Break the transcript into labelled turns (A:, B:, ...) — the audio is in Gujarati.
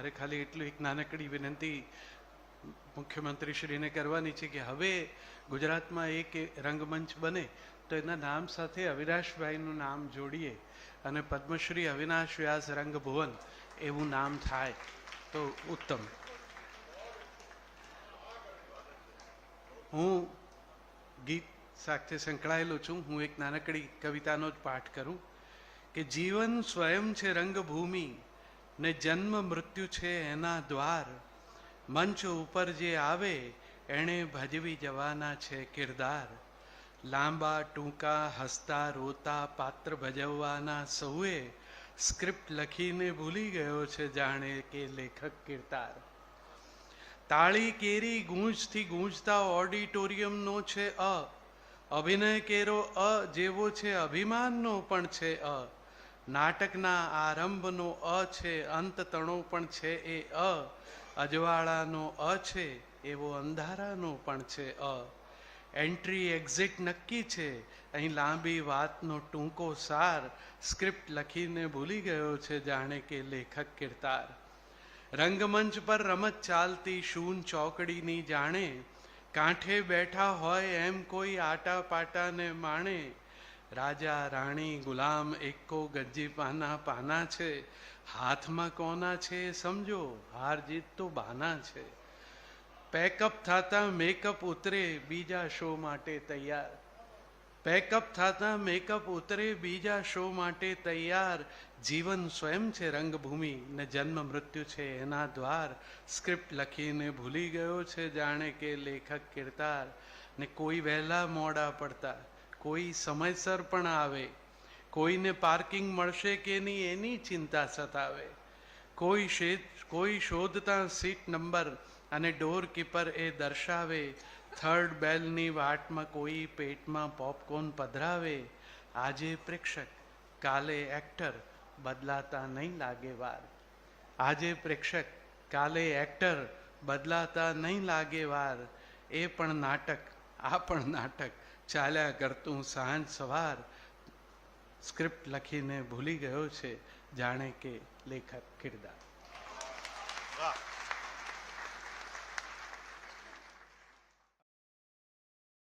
A: મારે ખાલી એટલું એક નાનકડી વિનંતી મુખ્યમંત્રીશ્રીને કરવાની છે કે હવે ગુજરાતમાં એક રંગમંચ બને તો એના નામ સાથે અવિનાશભાઈનું નામ જોડીએ અને પદ્મશ્રી અવિનાશ વ્યાસ રંગભુવન એવું નામ થાય તો ઉત્તમ. હું ગીત સાથે સંકળાયેલો છું. હું એક નાનકડી કવિતાનો જ પાઠ કરું કે જીવન સ્વયં છે રંગભૂમિ. ને જન્મ મૃત્યુ છે એના દ્વાર. મંચ ઉપર જે આવે, એણે ભજવી જવાના છે કિરદાર. લાંબા ટૂંકા, હસતા, રોતા, પાત્ર ભજવવાના સૌએ સ્ક્રિપ્ટ લખીને ભૂલી ગયો છે જાણે કે લેખક કિરદાર. તાળી કેરી ગૂંજથી ગૂંજતા ઓડિટોરિયમનો છે અ. અભિનય કેરો અ જેવો છે અભિમાનનો પણ છે અ. નાટકના આરંભનો અ છે અંત તણો પણ છે એ અ. અજવાળાનો અ છે, એવો અંધારાનો પણ છે અ. એન્ટ્રી એક્ઝિટ નક્કી છે. અહીં લાંબી વાતનો ટૂંકો સાર. સ્ક્રિપ્ટ લખીને ભૂલી ગયો છે જાણે કે લેખક કિરતાર. રંગમંચ પર રમત ચાલતી શૂન ચોકડીની જાણે. કાંઠે બેઠા હોય એમ કોઈ આટા પાટાને માણે. રાજા, રાણી, ગુલામ એકો ગજ્જી પાના પાના છે. હાથમાં કોના છે સમજો? હાર જીત તો બાના છે. પેકઅપ થતા મેકઅપ ઉતરે, બીજા શો માટે તૈયાર. પેકઅપ થતા મેકઅપ ઉતરે, બીજા શો માટે તૈયાર. જીવન સ્વયં છે રંગભૂમિ, ને જન્મ મૃત્યુ છે એના દ્વાર. સ્ક્રિપ્ટ લખીને ભૂલી ગયો છે જાણે કે લેખક કિરદાર ને કોઈ વહેલા મોડા પડતા. કોઈ સમયસર પણ આવે, કોઈને પાર્કિંગ મળશે કે નહીં એની ચિંતા સતાવે. કોઈ કોઈ શોધતા સીટ નંબર અને ડોર કીપર એ દર્શાવે, થર્ડ બેલની વાટમાં કોઈ પેટમાં પોપકોર્ન પધરાવે. આજે પ્રેક્ષક, કાલે એક્ટર, બદલાતા નહીં લાગે વાર. આજે પ્રેક્ષક, કાલે એક્ટર, બદલાતા નહીં લાગે વાર. એ પણ નાટક, આ પણ નાટક. ચાલ્યા કરતું સાંજ સવાર સ્ક્રિપ્ટ લખીને ભૂલી ગયો છે જાણે કે લેખક કિરદાર.
B: વાહ.